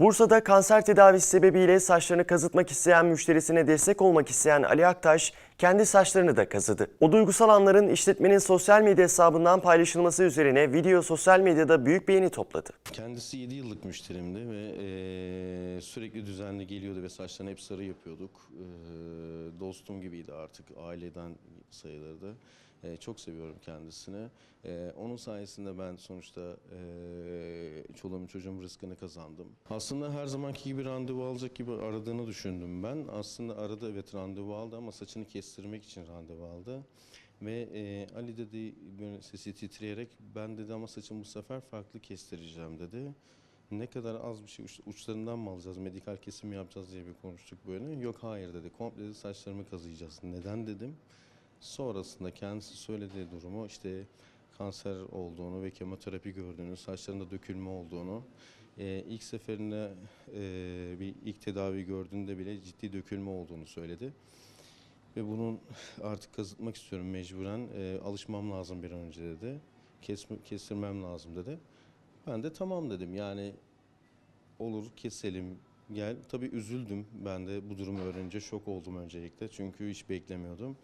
Bursa'da kanser tedavisi sebebiyle saçlarını kazıtmak isteyen müşterisine destek olmak isteyen Ali Aktaş kendi saçlarını da kazıdı. O duygusal anların işletmenin sosyal medya hesabından paylaşılması üzerine video sosyal medyada büyük beğeni topladı. Kendisi 7 yıllık müşterimdi ve eee, sürekli düzenli geliyordu ve saçlarını hep sarı yapıyorduk. Eee, dostum gibiydi artık, aileden sayılırdı. Eee, çok seviyorum kendisini. Eee, onun sayesinde ben sonuçta eee çoluğumun çocuğumun rızkını kazandım. Aslında her zamanki gibi randevu alacak gibi aradığını düşündüm ben. Aslında aradı evet randevu aldı ama saçını kestirmek için randevu aldı. Ve e, Ali dedi sesi titreyerek ben dedi ama saçımı bu sefer farklı kestireceğim dedi. Ne kadar az bir şey uç- uçlarından mı alacağız, medikal kesim mi yapacağız diye bir konuştuk böyle. Yok hayır dedi, komple saçlarımı kazıyacağız. Neden dedim. Sonrasında kendisi söylediği durumu işte kanser olduğunu ve kemoterapi gördüğünü, saçlarında dökülme olduğunu, e, ilk seferinde e, bir ilk tedavi gördüğünde bile ciddi dökülme olduğunu söyledi. Ve bunun artık kazıtmak istiyorum mecburen. E, alışmam lazım bir an önce dedi. Kesme, kestirmem lazım dedi. Ben de tamam dedim. Yani olur keselim gel. Tabii üzüldüm ben de bu durumu öğrenince şok oldum öncelikle. Çünkü hiç beklemiyordum.